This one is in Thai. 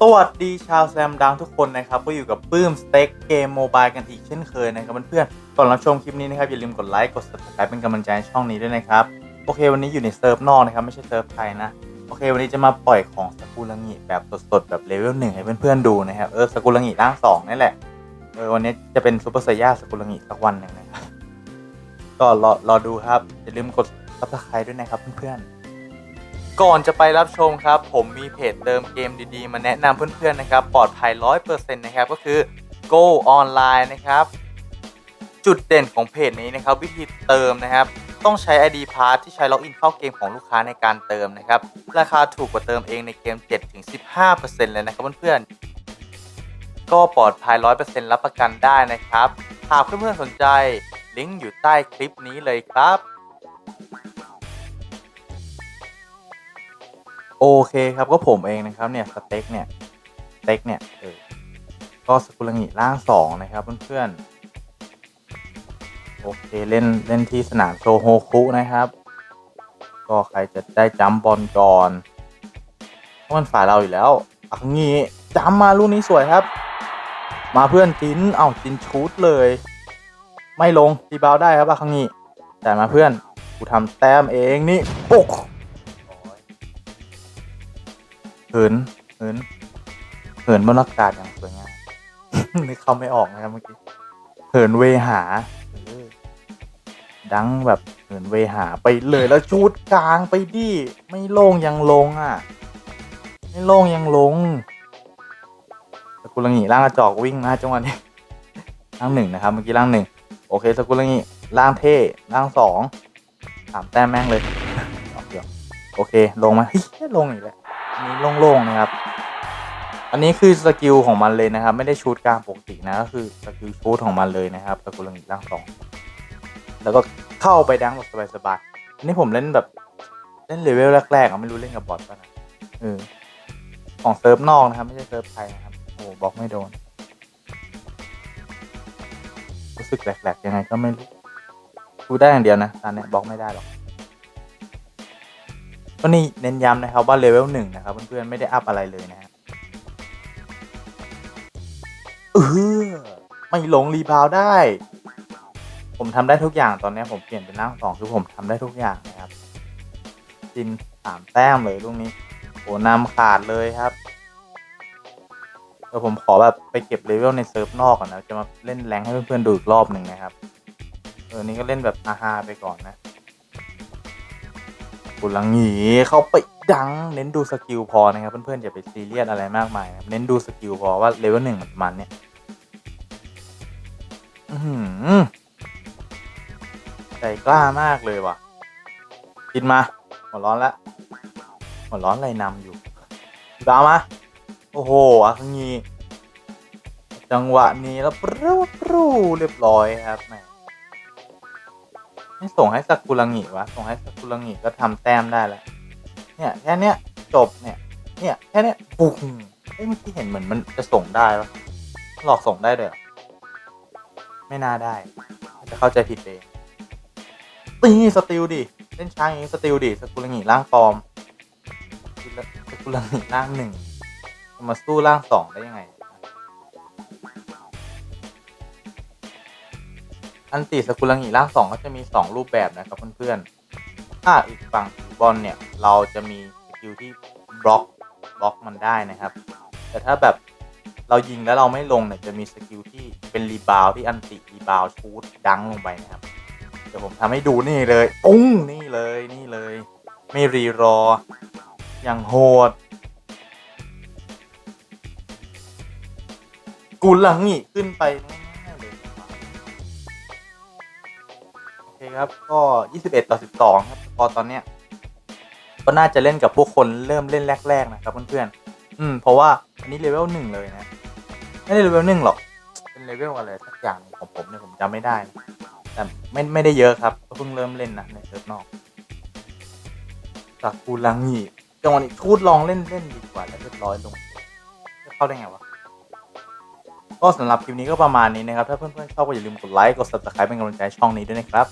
สวัสดีชาวแซมดังทุกคนนะครับ ก็อยู่กับปื้มสเต็กเกมโมบายกันอีกเช่นเคยนะครับเพื่อนๆก่อนรับชมคลิปนี้นะครับอย่าลืมกดไลค์กด subscribe เป็นกำลังใจให้ช่องนี้ด้วยนะครับ โอเค วันนี้อยู่ในเซิร์ฟนอกนะครับ ไม่ใช่เซิร์ฟไทยนะ โอเค วันนี้จะมาปล่อยของสกุลังิแบบสดๆ แบบเลเวลหนึ่งให้เพื่อนๆดูนะครับเออสกุลังิร่างสองนี่แหละเออวันนี้จะเป็นซูเปอร์ไซย่าสกุลังิสักวันหนึ่งนะครับก็รอรอดูครับอย่าลืมกด subscribe ด้วยนะครับเพื่อนๆ ก่อนจะไปรับชมครับ ผมมีเพจเติมเกมดีๆ มาแนะนำเพื่อนๆนะครับ ปลอดภัย 100%นะครับ ก็คือ Go Online นะครับ จุดเด่นของเพจนี้นะครับ วิธีเติมนะครับ ต้องใช้ ID Pass ที่ใช้ล็อกอินเข้าเกมของลูกค้าในการเติมนะครับ ราคาถูกกว่าเติมเองในเกม 7-15%เลยนะครับเพื่อนๆ ก็ปลอดภัย 100%รับประกันได้นะครับ หากเพื่อนๆสนใจลิงก์อยู่ใต้คลิปนี้เลยครับ โอเคครับก็ผมเองนะครับเนี่ยสเต็กเนี่ยสเต็กเนี่ยเออก็สกุลงิร่างสองนะครับเพื่อนๆโอเคเล่นเล่นที่สนามโชโฮคุนะครับ ก็ใครจะได้จัมบอลก่อนเพราะมันฝ่ายเราอยู่แล้วอังงี้จัมมาลูกนี้สวยครับ มาเพื่อนจินเอ้าจินชูดเลย ไม่ลงตีบาวได้ครับอังงี้แต่มาเพื่อนกูทำแต้มเองนี่ปุ๊ก เหินเหินเหินบนอากาศอย่างสวยงาม นึกคำไม่ออกนะครับเมื่อกี้เหินเวหา ดังแบบเหินเวหาไปเลยแล้วชูดกลางไปดิ ไม่โล่งยังลงอะ ไม่โล่งยังลงสกุลังหีร่างกระจอกวิ่งนะจังหวะนี้ร่างหนึ่งนะครับเมื่อกี้ร่างหนึ่งโอเคสกุลังหีร่างเท่ร่างสองสามแต้มแม่งเลยเดี๋ยวโอเคลงมาเฮ้ยลงอีกแล้ว นี้โล่งๆนะครับ อันนี้คือสกิลของมันเลยนะครับ ไม่ได้ชูดกลางปกตินะก็คือสกิลชูดของมันเลยนะครับสกุลงิร่างสองแล้วก็เข้าไปดังแบบสบายๆอันนี้ผมเล่นแบบเล่นเลเวลแรกๆอะไม่รู้เล่นกับบอทป่ะนะเออของเซิร์ฟนอกนะครับ ไม่ใช่เซิร์ฟไทยนะครับโอ้บล็อกไม่โดน รู้สึกแหลกๆยังไงก็ไม่รู้ดูได้อย่างเดียวนะตอนเนี้ยบล็อกไม่ได้หรอก ก็นี่เน้นย้ำนะครับว่าเลเวลหนึ่งนะครับเพื่อนๆไม่ได้อัพอะไรเลยนะฮะเออไม่หลงรีบาวได้ ผมทำได้ทุกอย่างตอนนี้ผมเปลี่ยนเป็นร่างสองคือผมทำได้ทุกอย่างนะครับจินสามแต้มเลยลูกนี้โหนำขาดเลยครับเดี๋ยวผมขอแบบไปเก็บเลเวลในเซิร์ฟนอกก่อนนะจะมาเล่นแรงให้เพื่อนๆดูอีกรอบหนึ่งนะครับเออนี่ก็เล่นแบบอาฮาไปก่อนนะ กุลังหนีเข้าไปดังเน้นดูสกิลพอนะครับเพื่อนๆอย่าไปซีเรียสอะไรมากมายนะเน้นดูสกิลพอว่าเลเวลหนึ่งมันมันเนี่ยใจกล้ามากเลยว่ะกินมาหัวร้อนแล้วหัวร้อนอะไรนำอยู่ดาวมาโอ้โหอาคังงีจังหวะนี้แล้วปรูปรูเรียบร้อยครับแหม ไม่ส่งให้สักุลังิวะ ส่งให้สักุลังิก็ทำแต้มได้แล้วเนี่ยแค่เนี้ยจบเนี่ย เนี่ยแค่เนี้ยปุ้งเอ้ยเมื่อกี้เห็นเหมือนมันจะส่งได้ปะหลอกส่งได้ด้วยหรอไม่น่าได้อาจจะเข้าใจผิดเองตีสติลดิเล่นช้างอย่างนี้สติลดิสกุลังิร่างปลอมสกุลังิร่างหนึ่งมาสู้ร่างสองได้ยังไง อันติสกุลังิร่างสองก็จะมีสองรูปแบบนะครับเพื่อนๆถ้าอีกฝั่งบอลเนี่ยเราจะมีสกิลที่บล็อกบล็อกมันได้นะครับ แต่ถ้าแบบเรายิงแล้วเราไม่ลงเนี่ยจะมีสกิลที่เป็นรีบาวที่อันติรีบาวชูดดังลงไปนะครับ เดี๋ยวผมทำให้ดูนี่เลยปุ้งนี่เลยนี่เลย ไม่รีรอ อย่างโหดกุลังงิขึ้นไป ครับ ก็ 21 ต่อ 12 ครับพอตอนเนี้ยก็น่าจะเล่นกับพวกคนเริ่มเล่นแรก ๆ นะครับเพื่อนๆอืม เพราะว่าอันนี้เลเวลหนึ่งเลยนะ ไม่ได้เลเวลหนึ่งหรอก เป็นเลเวลอะไรสักอย่างของผมเนี่ยผมจำไม่ได้นะแต่ไม่ไม่ได้เยอะครับเพิ่งเริ่มเล่นนะในเซิร์ฟนอกสักกูลังงีจังหวะนี้ทูดลองเล่นเล่นดีกว่าแล้วเรียบร้อยลงจะเข้าได้ไงวะก็สำหรับคลิปนี้ก็ประมาณนี้นะครับ ถ้าเพื่อนๆชอบก็อย่าลืมกดไลค์ กด subscribe เป็นกำลังใจช่องนี้ด้วยนะครับ